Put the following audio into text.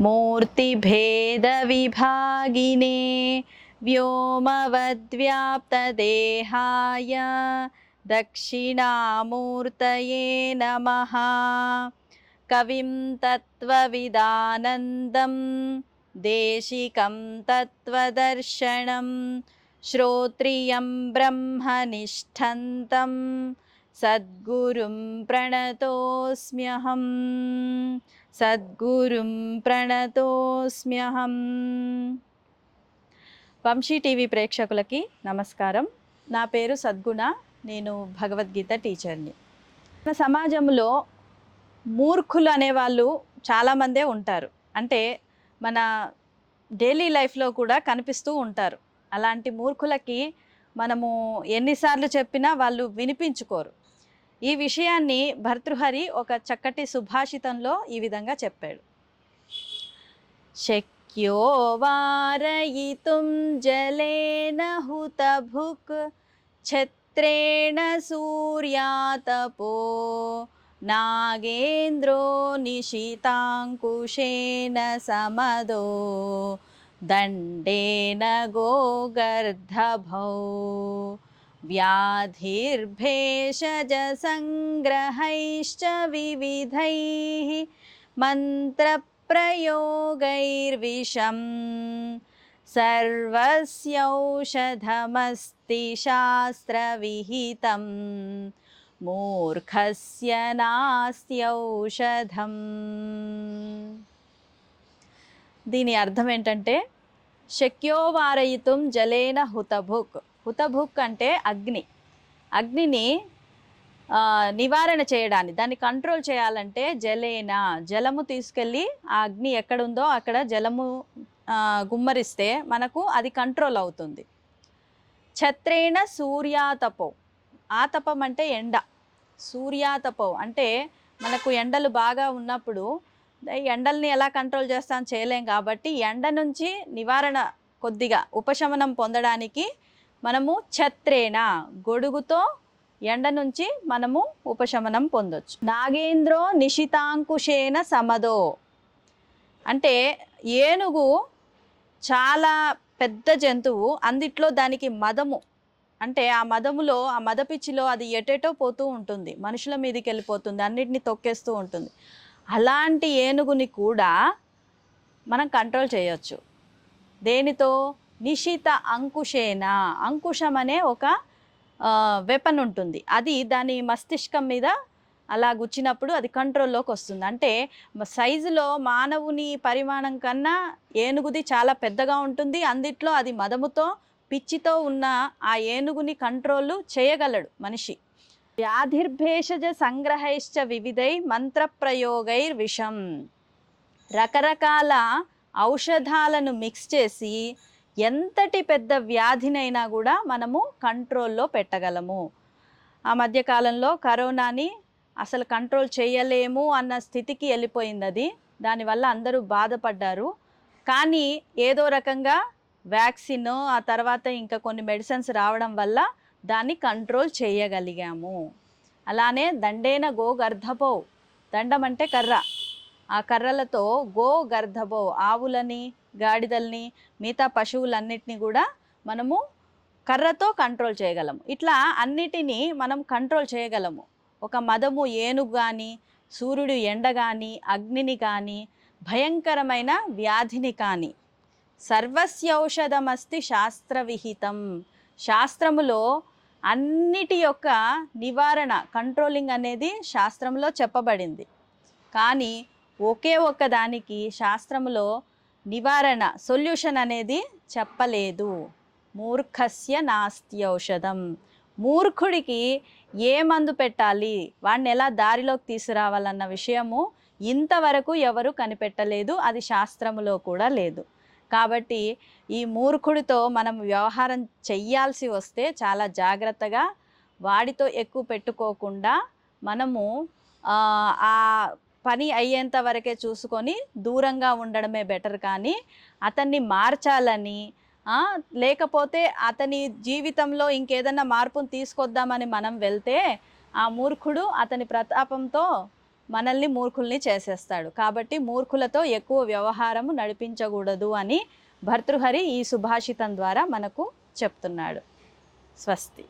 मूर्तिभेदविभागिने व्योमवद्व्याप्तदेहाय दक्षिणामूर्तये नमः। कविं तत्त्वविदानन्दं देशिकं तत्त्वदर्शनं श्रोत्रियं ब्रह्मनिष्ठन्तं సద్గురుం ప్రణతోస్మ్యహం. సద్గురుం ప్రణతోస్మ్యహం. వంశీ టీవీ ప్రేక్షకులకి నమస్కారం. నా పేరు సద్గుణ నేను భగవద్గీత టీచర్ని. మన సమాజంలో మూర్ఖులు అనేవాళ్ళు చాలామందే ఉంటారు. అంటే మన డైలీ లైఫ్లో కూడా కనిపిస్తూ ఉంటారు. అలాంటి మూర్ఖులకి మనము ఎన్నిసార్లు చెప్పినా వాళ్ళు వినిపించుకోరు. ఈ విషయాన్ని భర్తృహరి ఒక చక్కటి సుభాషితంలో ఈ విధంగా చెప్పాడు. శక్యో వారయితుం జలేన హుతభుక్ ఛత్రేణ సూర్యాతపో నాగేంద్రో నిశితాంకుశేన సమదో దండేన గోగర్ధభౌ व्याधिर्भेषजसङ्ग्रहैश्च विविधैः मन्त्रप्रयोगैर्विषं सर्वस्यौषधमस्ति शास्त्रविहितं मूर्खस्य నాస్త్యౌషధం దీని అర్థం ఏంటంటే శక్యోవారయితుం జలేన హుతభుక్ హుతభుక్ అంటే అగ్ని. అగ్నిని నివారణ చేయడానికి దాన్ని కంట్రోల్ చేయాలంటే జలేన? జలము తీసుకెళ్ళి ఆ అగ్ని ఎక్కడుందో అక్కడ జలము గుమ్మరిస్తే మనకు అది కంట్రోల్ అవుతుంది. ఛత్రేణ సూర్యాతపో. ఆతపం అంటే ఎండ. సూర్యాతపో అంటే మనకు ఎండలు బాగా ఉన్నప్పుడు ఎండల్ని ఎలా కంట్రోల్ చేస్తాం? చేయలేం కాబట్టి ఎండ నుంచి నివారణ కొద్దిగా ఉపశమనం పొందడానికి మనము ఛత్రేణ గొడుగుతో ఎండ నుంచి మనము ఉపశమనం పొందొచ్చు. నాగేంద్రో నిశితాంకుశేన సమదో. అంటే ఏనుగు చాలా పెద్ద జంతువు అందిట్లో దానికి మదము. అంటే ఆ మదములో ఆ మదపిచ్చిలో అది ఎటెటో పోతూ ఉంటుంది. మనుషుల మీదకి వెళ్ళిపోతుంది అన్నిటిని తొక్కేస్తూ ఉంటుంది. అలాంటి ఏనుగుని కూడా మనం కంట్రోల్ చేయొచ్చు. దేనితో? నిశిత అంకుశేన? అంకుశం అనే ఒక వెపన్ ఉంటుంది. అది దాని మస్తిష్కం మీద అలా గుచ్చినప్పుడు అది కంట్రోల్లోకి వస్తుంది. అంటే సైజులో మానవుని పరిమాణం కన్నా ఏనుగుది చాలా పెద్దగా ఉంటుంది. అందిట్లో అది మదముతో పిచ్చితో ఉన్న ఆ ఏనుగుని కంట్రోల్ చేయగలడు మనిషి. వ్యాధిర్భేషజ సంగ్రహైశ్చ వివిధై మంత్రప్రయోగైర్ విషం రకరకాల ఔషధాలను మిక్స్ చేసి ఎంతటి పెద్ద వ్యాధినైనా కూడా మనము కంట్రోల్లో పెట్టగలము. ఆ మధ్యకాలంలో కరోనాని అసలు కంట్రోల్ చేయలేము అన్న స్థితికి వెళ్ళిపోయింది అది. దానివల్ల అందరూ బాధపడ్డారు. కానీ ఏదో రకంగా వ్యాక్సిన్ ఆ తర్వాత ఇంకా కొన్ని మెడిసిన్స్ రావడం వల్ల దాన్ని కంట్రోల్ చేయగలిగాము. అలానే దండేన గో గర్ధపో దండం అంటే కర్ర. ఆ కర్రలతో గో గర్ధబో ఆవులని గాడిదల్ని మిగతా పశువులన్నిటిని కూడా మనము కర్రతో కంట్రోల్ చేయగలము. ఇట్లా అన్నిటినీ మనం కంట్రోల్ చేయగలము. ఒక మదము ఏనుగు కానీ సూర్యుడు ఎండ కానీ అగ్నిని కానీ భయంకరమైన వ్యాధిని కానీ సర్వస్యౌషధమస్తి శాస్త్రవిహితం. శాస్త్రములో అన్నిటి యొక్క నివారణ కంట్రోలింగ్ అనేది శాస్త్రంలో చెప్పబడింది. కానీ ఒకే ఒక్క దానికి శాస్త్రములో నివారణ సొల్యూషన్ అనేది చెప్పలేదు. మూర్ఖస్య నాస్తి ఔషధం. మూర్ఖుడికి ఏ మందు పెట్టాలి? వాడిని ఎలా దారిలోకి తీసుకురావాలన్న విషయము ఇంతవరకు ఎవరు కనిపెట్టలేదు. అది శాస్త్రములో కూడా లేదు. కాబట్టి ఈ మూర్ఖుడితో మనం వ్యవహారం చెయ్యాల్సి వస్తే చాలా జాగ్రత్తగా వాడితో ఎక్కువ పెట్టుకోకుండా మనము ఆ, ఆ పని అయ్యేంత వరకే చూసుకొని దూరంగా ఉండడమే బెటర్ కానీ అతన్ని మార్చాలని లేకపోతే అతని జీవితంలో ఇంకేదన్నా మార్పును తీసుకొద్దామని మనం వెళ్తే ఆ మూర్ఖుడు అతని ప్రతాపంతో మనల్ని మూర్ఖుల్ని చేసేస్తాడు. కాబట్టి మూర్ఖులతో ఎక్కువ వ్యవహారము నడిపించకూడదు అని భర్తృహరి ఈ సుభాషితం ద్వారా మనకు చెప్తున్నాడు. స్వస్తి.